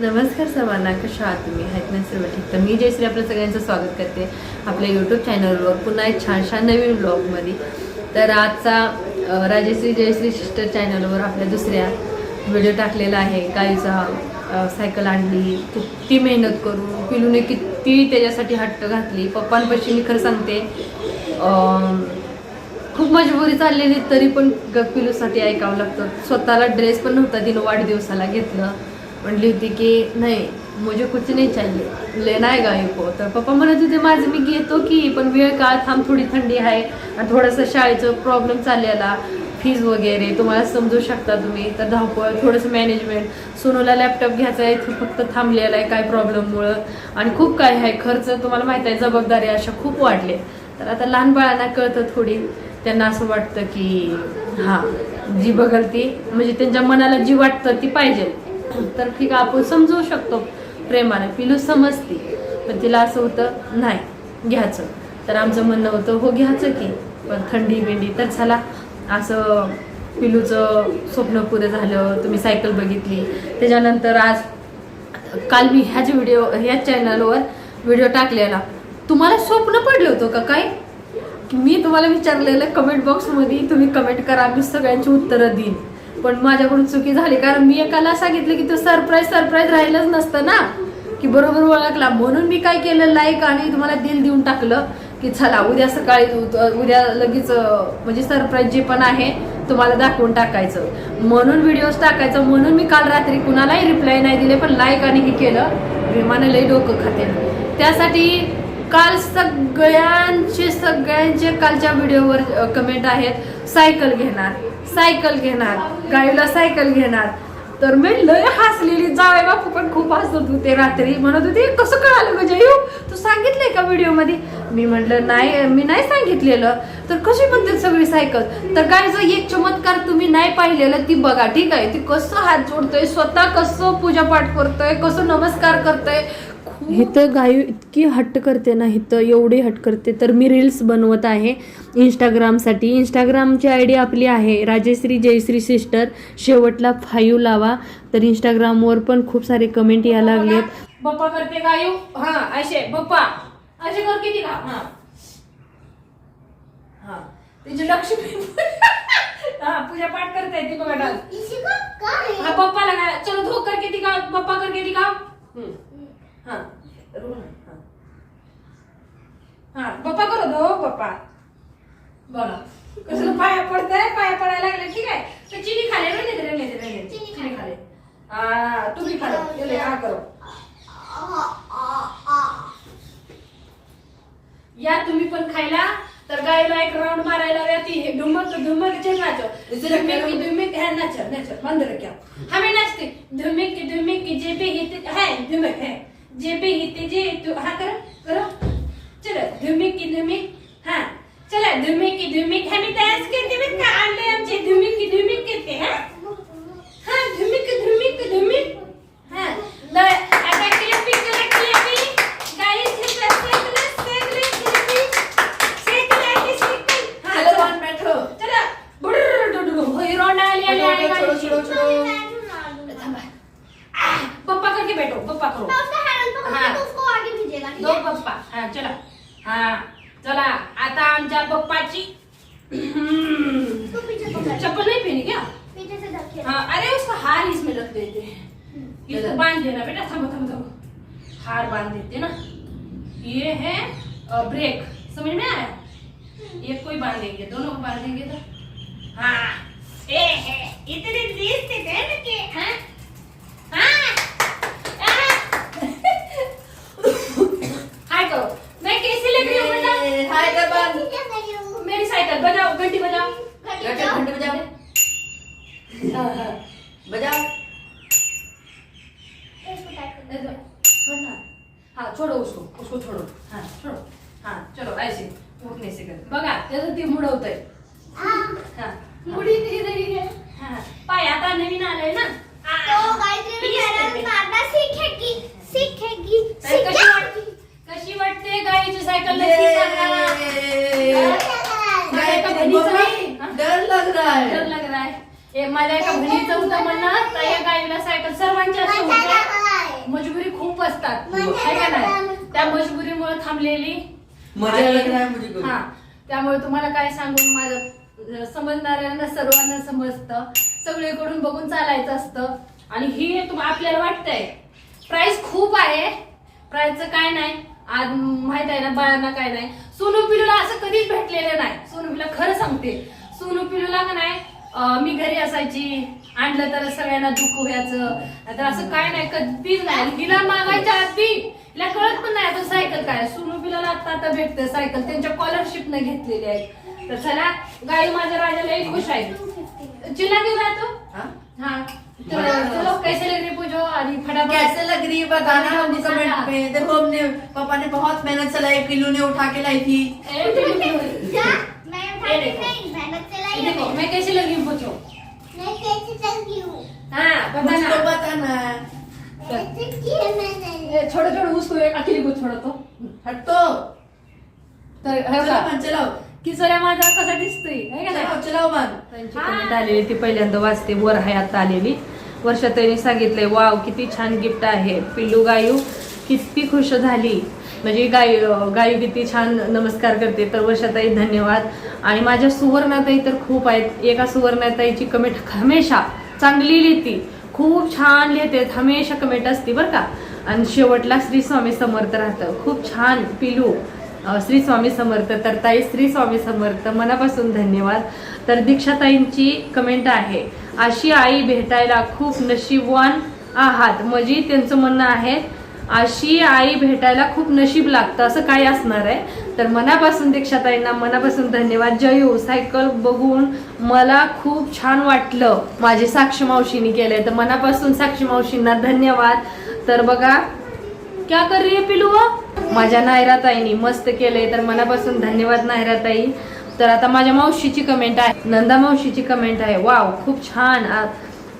नमस्कार सर्वांना कशा आहात तुम्ही? आहेत ना सर्व ठीक? तर मी जयश्री आपलं सगळ्यांचं स्वागत करते आपल्या यूट्यूब चॅनलवर पुन्हा एक छानशा नवीन ब्लॉगमध्ये तर आजचा राजेश्री राजश्री जयश्री सिस्टर चॅनलवर आपल्या दुसऱ्या व्हिडिओ टाकलेला आहे. गाईचा सायकल आणली. किती मेहनत करून पिलूने किती त्याच्यासाठी हट्ट घातली. पप्पांपाशी मी खरं सांगते खूप मजबुरी चाललेली तरी पण पिलूसाठी ऐकावं लागतं. स्वतःला ड्रेस पण नव्हता तिनं वाढदिवसाला घेतलं. म्हणली होती की नाही मुझे कुछ नाही चाहिए लेना आहे गाई को. तर पप्पा म्हणत होते माझं मी घेतो की पण वेळ का थांब थोडी थंडी आहे आणि थोडंसं शाळेचं प्रॉब्लेम चाललेला फीज वगैरे तुम्हाला समजू शकता तुम्ही. तर धावपळ थोडंसं मॅनेजमेंट सोनूला लॅपटॉप घ्यायचा आहे तो फक्त थांबलेला आहे काय प्रॉब्लेममुळं आणि खूप काय आहे खर्च तुम्हाला माहीत आहे जबाबदारी अशा खूप वाढले. तर आता लहान बाळांना कळतं थोडी त्यांना असं वाटतं की हां जी बघल ती म्हणजे त्यांच्या मनाला जी वाटतं ती पाहिजे. तर ठीक आहे आपण समजू शकतो प्रेमाने. पिलू समजती पण तिला असं होतं नाही घ्यायचं. तर आमचं म्हणणं होतं हो घ्यायचं की पण थंडी बिंडी तर झाला असं पिलूचं स्वप्न पुरं झालं तुम्ही सायकल बघितली. त्याच्यानंतर आज काल मी ह्याच व्हिडिओ ह्याच चॅनलवर व्हिडिओ टाकलेला. तुम्हाला स्वप्न पडलं होतं का काय मी तुम्हाला विचारलेलं कमेंट बॉक्समध्ये तुम्ही कमेंट करा मी सगळ्यांची उत्तरं देईन. पण माझ्याकडून चुकी झाली. कारण मी एकाला सांगितलं की तो सरप्राईज सरप्राईज राहिलंच नसतं ना. की बरोबर ओळखला. म्हणून मी काय केलं? लाईक आणि तुम्हाला दिल देऊन टाकलं की चला उद्या सकाळी उ- उद्या लगेच म्हणजे सरप्राईज जे पण आहे तुम्हाला दाखवून टाकायचं. म्हणून व्हिडिओज टाकायचं. म्हणून मी काल रात्री कुणालाही रिप्लाय नाही दिले पण लाईक आणि हे केलं. विमानं डोकं खाते त्यासाठी काल सगळ्यांचे सगळ्यांचे कालच्या व्हिडिओवर कमेंट आहेत सायकल घेणार सायकल घेणार गाईला सायकल घेणार. तर मी लय हसलेली जावे बापू पण खूप हसत होते रात्री. म्हणत होते कसं कळालं म्हणजे येऊ तू सांगितलंय का व्हिडिओमध्ये? मी म्हटलं नाही मी नाही सांगितलेलं. तर कशी म्हणते सगळी सायकल? तर गायचं एक चमत्कार तुम्ही नाही पाहिलेलं ती बघा ठीक आहे? ती कसं हात जोडतोय स्वतः कसं पूजापाठ करतोय कसं नमस्कार करतोय इथं गाय इतकी हट्ट करते ना इथं एवढी हट करते. तर मी रील्स बनवत आहे इंस्टाग्रामसाठी इंस्टाग्रामची आय डी आपली आहे राजश्री जयश्री सिस्टर शेवटला फाईव्ह लावा. तर इंस्टाग्रामवर पण खूप सारे कमेंट यायला लागलेत. बप्पा करते गायू. हा असे बप्पा. असे कर किती का? हा. हा. तिचे लक्ष्मी हा पूजा पाठ करते ती बघा डान्स हा बप्पाला काय? चलो धो कर किती का? बप्पा कर किती का हम्म. हा रोहन, हा. हा बप्पा बप्पा बघा. कसं पाया पडतंय? पाया पडायला लागले. ठीक आहे. तर चिनी खाले रे रे रे रे रे चिनी खाले हा तुम्ही खाले चले, हा करो. या तुम्ही पण खायला. तर गायला एक राऊंड मारायला रहती है धुमक धुमक चल नाचो धुमिक की धुमिक है नाचो नाचो बंद रखो हमें नाचते. धुमिक की जे पे हित है धुमिक है. जे पे हित जे तू हाँ करो करो. चलो. धुमिक की धुमिक हाँ चला धुमिक की धुमिक हमें डांस करते में का आणले आमचे धुमिक की धुमिक करते हाँ हाँ? धुमिक धुमिक धुमिक हाँ ल आता क्लिपिंग करा क्लिपिंग गाइस हे सगळे सगळे क्लिपिंग सायकल आली सायकल हाँ चलो चला बुडुर डुडुर होई रोंडा आली आली आली गाडी थांबा आह, पप्पा करके बैठो पप्पा करो। दो पप्पा हा चला हा चला। आता आमच्या पप्पाची चप्पल नहीं पहनी क्या? हाँ अरे उसका हार इसमें रख देते हैं। इसको बाँध देना बेटा थमो थमो थमो। हार बाँध देते ना। ये है ब्रेक समझ में आया? एक कोई बांधेंगे दोनों को बांधेंगे तो। हाँ। ए है। इतने से गए ना के हाँ? हाँ। हाँ हाँ बजाओ। ऐसे, छोड़ना हाँ छोड़ो उसको उसको छोड़ो. हाँ छोड़ो. हाँ चलो ऐसे. उठने से कर. बघा त्याचं ते मुडवतंय हा. मुडी ती रही है पाय आता नवीन आलंय ना. तर कशी वाटते कशी वाटते गाईची सायकल नक्की सांगा हा? डर लग रहा है. डर लग रहा है माझ्या एका बहिणीचं होतं म्हणणं तर या गाईला सायकल सर्वांच्या अशा होत्या असतात. है का नाही? त्या मजबुरीमुळे थांबलेली. रहा है. हा. त्यामुळे तुम्हाला काय सांगून माझं समजणाऱ्यांना सर्वांना समजतं. सगळीकडून बघून चालायचं असतं. आणि ही आपल्याला वाटतंय. प्राइस खूप आहे. प्राइसचं काय नाही. आज माहीत आहे ना बाळांना काय नाही. सोनू पिलूला असं कधीच भेटलेलं नाही. सोनू पिलूला खरं सांगते. सोनू पिलूला का नाही मी घरी असायची. आणलं तर सगळ्यांना दुःख व्हायचं. तर असं काय नाही कधीच नाही. हिला मागायच्या आधी हिला कळत पण नाही आता सायकल काय. सोनू पिलाला आता आता भेटते सायकल. त्यांच्या स्कॉलरशिप न घेतलेली आहे. तर चला गाडी माझ्या राजाला एक खुश आहे. चिल्ला घेऊन राहतो? हाँ? हाँ. तो चलो कैसे लग रही पूजो और फटाफट कैसे लग रही है बताना हमको कमेंट। में देखो हमने पापा ने बहुत मेहनत चलाई पिल्लू ने उठा के लाई थी ए, देखो, ये देखो मैं कैसे लग हूँ? पूछो हाँ मुझको बताना। बताना ए, छोड़ो छोड़ो उसको एक अकेली को छोड़ो तो। हट। तो तर हे माझा कसा दिसतोय है। कमेंट आलेली ती पहिल्यांदा वाचते वर आहे आता आलेली. वर्षाताईने सांगितलंय वाव किती छान गिफ्ट आहे. पिल्लू गायू किती खुश झाली. म्हणजे गाय गायू किती छान नमस्कार करते. तर वर्षाताई धन्यवाद. आणि माझ्या सुवर्णाताई तर खूप आहेत. एका सुवर्णाताईची कमेंट हमेशा चांगली लिहिती. खूप छान लिहिते हमेशा कमेंट असते बरं का. आणि शेवटला श्री स्वामी समर्थ राहतं. खूप छान पिलू श्री स्वामी समर्थ तर ताई श्री स्वामी समर्थ मनापासून धन्यवाद. तर दीक्षाताईंची कमेंट आहे अशी आई भेटायला खूप नशीबवान आहात. म्हणजे त्यांचं म्हणणं आहे अशी आई भेटायला खूप नशीब लागतं असं काय असणार आहे. तर मनापासून दीक्षाताईंना मनापासून धन्यवाद. जयू हो, सायकल बघून मला खूप छान वाटलं. माझी साक्षी मावशीनी केलंय तर मनापासून साक्षी मावशींना धन्यवाद. तर बघा क्या कर रही है पिलू माझ्या नायराताईनी मस्त केलंय तर मनापासून धन्यवाद नायराताई. तर आता माझ्या मावशीची कमेंट आहे नंदा मावशीची कमेंट आहे. वाव खूप छान.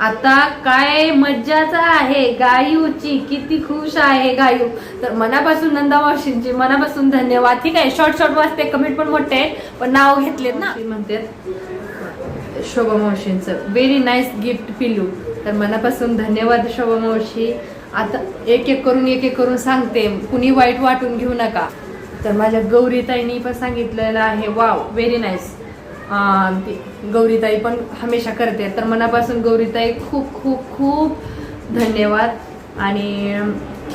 आता काय मज्जाच आहे? गायूची किती खुश आहे गायू. तर मनापासून नंदा मावशींची मनापासून धन्यवाद. ठीक आहे शॉर्ट शॉर्ट वाचते कमेंट पण मोठे आहेत पण नाव घेतलेत ना. म्हणतात शोभा मावशींचं. व्हेरी नाईस गिफ्ट पिलू तर मनापासून धन्यवाद शोभा मावशी. आता एक एक करून एक एक करून सांगते. कुणी वाईट वाटून घेऊ नका. तर माझ्या गौरीताईनी पण सांगितलेलं आहे. वाव व्हेरी नाईस गौरीताई पण हमेशा करते. तर मनापासून गौरीताई खूप खूप खूप धन्यवाद. आणि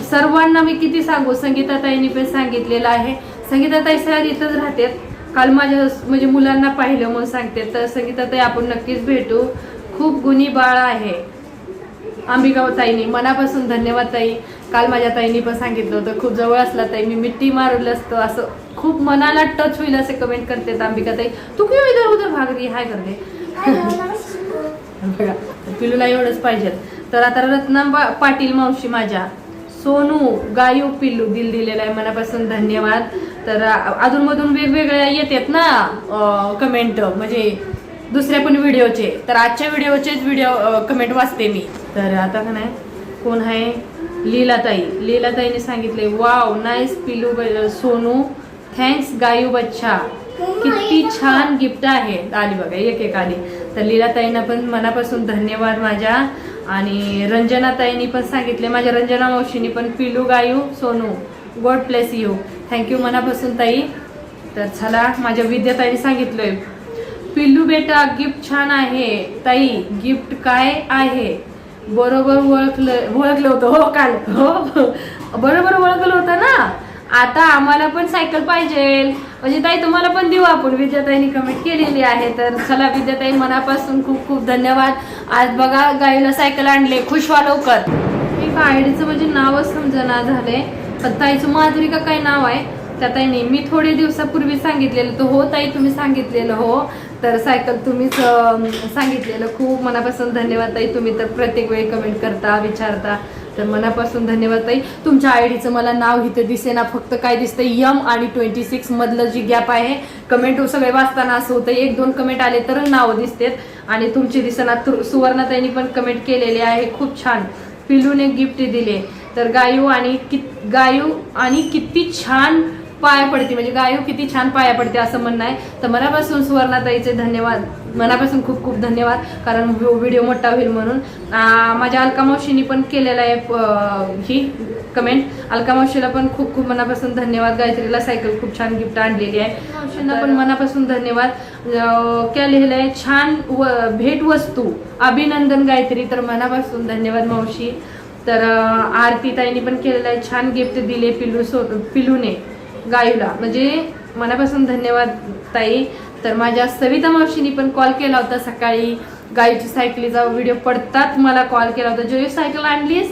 सर्वांना मी किती सांगू? संगीताताईंनी पण सांगितलेलं आहे. संगीताताई सर इथंच राहतात. काल माझ्या म्हणजे मुलांना पाहिलं म्हणून सांगते. तर संगीताताई आपण नक्कीच भेटू. खूप गुणी बाळ आहे. अंबिका मनापासून धन्यवाद ताई. काल माझ्या ताईनी पण सांगितलं होतं खूप जवळ असला ताई मी मिट्टी मारलं असतं असं खूप मनाला टच होईल असे कमेंट करते अंबिका ताई. तू किंवा इधर उधर भाग रही? हाय करते. बघा पिलूला एवढंच पाहिजे तर आता रत्ना बा- पाटील मावशी माझ्या. सोनू गायू पिल्लू दिल दिलेला आहे मनापासून धन्यवाद. तर अधूनमधून वेगवेगळ्या येतात ना कमेंट म्हणजे दुसऱ्या पण व्हिडिओचे. तर आजच्या व्हिडिओचेच व्हिडिओ कमेंट वाचते मी. तर आता का नाही कोण आहे? लीलाताई. लीलाताईने सांगितले वाव नाईस पिलू सोनू. थँक्स गायू बच्चा. किती छान गिफ्ट आहे. आली बघा एक एक आली तर लीलाताईंना पण मनापासून धन्यवाद माझ्या. आणि रंजनाताईंनी पण सांगितले माझ्या रंजना मावशीनी पण पिलू गायू Sonu. God bless you thank you मनापासून ताई. तर चला माझ्या विद्याताईने सांगितलंय पिल्लू बेटा गिफ्ट छान आहे. ताई गिफ्ट काय आहे? बरोबर ओळखलं ओळखलं होतं हो काल. हो. बरोबर ओळखलं होतं ना? आता आम्हाला पण सायकल पाहिजे. म्हणजे ताई तुम्हाला पण देऊ आपण. विद्याताईंनी कमेंट केलेली आहे. तर चला विद्याताई मनापासून खूप खूप धन्यवाद. आज बघा गाईला सायकल आणले. खुश व्हा लवकर. एक आयडीचं म्हणजे नावच समजना झालंय पण ताईचं माधुरी का काय नाव आहे. त्या ताईने मी थोडे दिवसापूर्वी सांगितलेलं तर हो ताई तुम्ही सांगितलेलं हो. तर सायकल तुम्हीच सांगितलेलं. खूप मनापासून धन्यवाद ताई. तुम्ही तर प्रत्येक वेळी कमेंट करता विचारता. तर मनापासून धन्यवाद ताई. तुमच्या आय डीचं मला नाव इथं दिसेना. फक्त काय दिसतं यम आणि ट्वेंटी सिक्स मधलं जी गॅप आहे कमेंट हो सगळे वाचताना असं होतं. एक दोन कमेंट आले तर नाव दिसतेत. आणि तुमची दिसना तु- सुवर्णाताईंनी पण कमेंट केलेले आहे. खूप छान. पिलूने गिफ्ट दिले. तर गायू आणि कि गायू आणि किती छान पाया पडते म्हणजे गायू किती छान पाया पडते असं म्हणणं आहे. तर मनापासून सुवर्णाताईचे धन्यवाद. मनापासून खूप खूप धन्यवाद कारण व्हिडिओ मोठा होईल म्हणून. माझ्या अलका मावशीनी पण केलेला आहे ही कमेंट अलका मावशीला पण खूप खूप मनापासून धन्यवाद. गायत्रीला सायकल खूप छान गिफ्ट आणलेली आहे. मावशींना पण मनापासून धन्यवाद. क्या लिहिलं आहे छान व भेट वस्तू. अभिनंदन गायत्री. तर मनापासून धन्यवाद मावशी. तर अं, आरती ताईने पण केलेलं आहे. छान गिफ्ट दिले पिलू सो पिलूने. गायूला. म्हणजे मनापासून धन्यवाद ताई. तर माझ्या सविता मावशीनी पण कॉल केला होता सकाळी. गायीची सायकलीचा व्हिडिओ पडतात मला कॉल केला होता. जोयू सायकल आणलीस?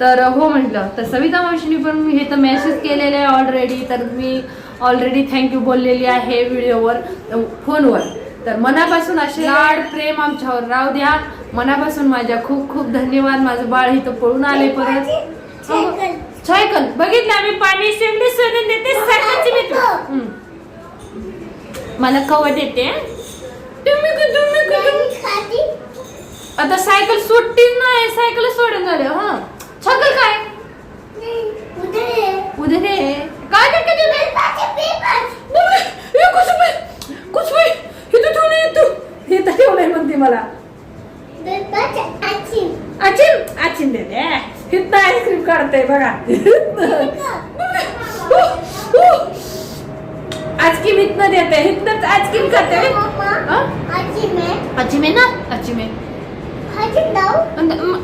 तर हो म्हटलं. तर सविता मावशीनी पण मी हे तर मेसेज केलेले आहे ऑलरेडी तर मी ऑलरेडी थँक्यू बोललेली आहे व्हिडिओवर फोनवर तर मनापासून असे लाड प्रेम आमच्यावर राहू द्या. मनापासून माझ्या खूप खूप धन्यवाद. माझं बाळ इथं पळून आले परत. हो. सायकल. बघितलं आम्ही पाणी शेंडी सोडून देते सायकलची मी. मला कवट देते आता सायकल सुटतीच नाही सायकल सोडून झाले हा. सायकल काय? उद्या रे काय काय कुछ भी कुछ भी हे तू ठेवलं आहे. तू हे तर ठेवलंय म्हणते मला. आचिन आचिन दे दे हिथं आईस्क्रीम काढते बघा. आईस्क्रीम इथनं देते हिथनंच आईस्क्रीम करते हा? आची में. ना? आची में.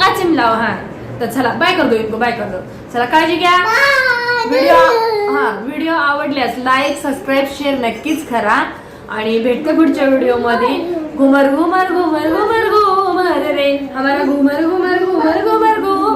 आचिम लाव. हा. तर चला बाय कर दो इनको बाय कर दो चला काळजी घ्या. व्हिडिओ हा व्हिडिओ आवडल्यास लाईक सबस्क्राईब शेअर नक्कीच करा. आणि भेटते पुढच्या व्हिडिओमध्ये घुमर घुमर घुमर घुमर घुमर रे. आम्हाला घुमर घुमर घुमर घुमर.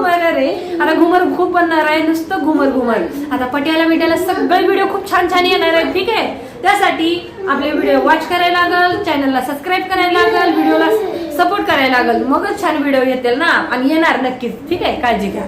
घुमायला रे. आता घुमर खूप बनणार आहे नुसतं घुमर घुमर. आता पटियाला बिट्याला सगळे व्हिडिओ खूप छान छान येणार आहेत ठीक आहे? त्यासाठी आपले व्हिडिओ वॉच करायला लागल चॅनलला सबस्क्राईब करायला लागल व्हिडिओला सपोर्ट करायला लागल. मगच छान व्हिडिओ येतील ना? आणि येणार नक्कीच ठीक आहे? काळजी घ्या.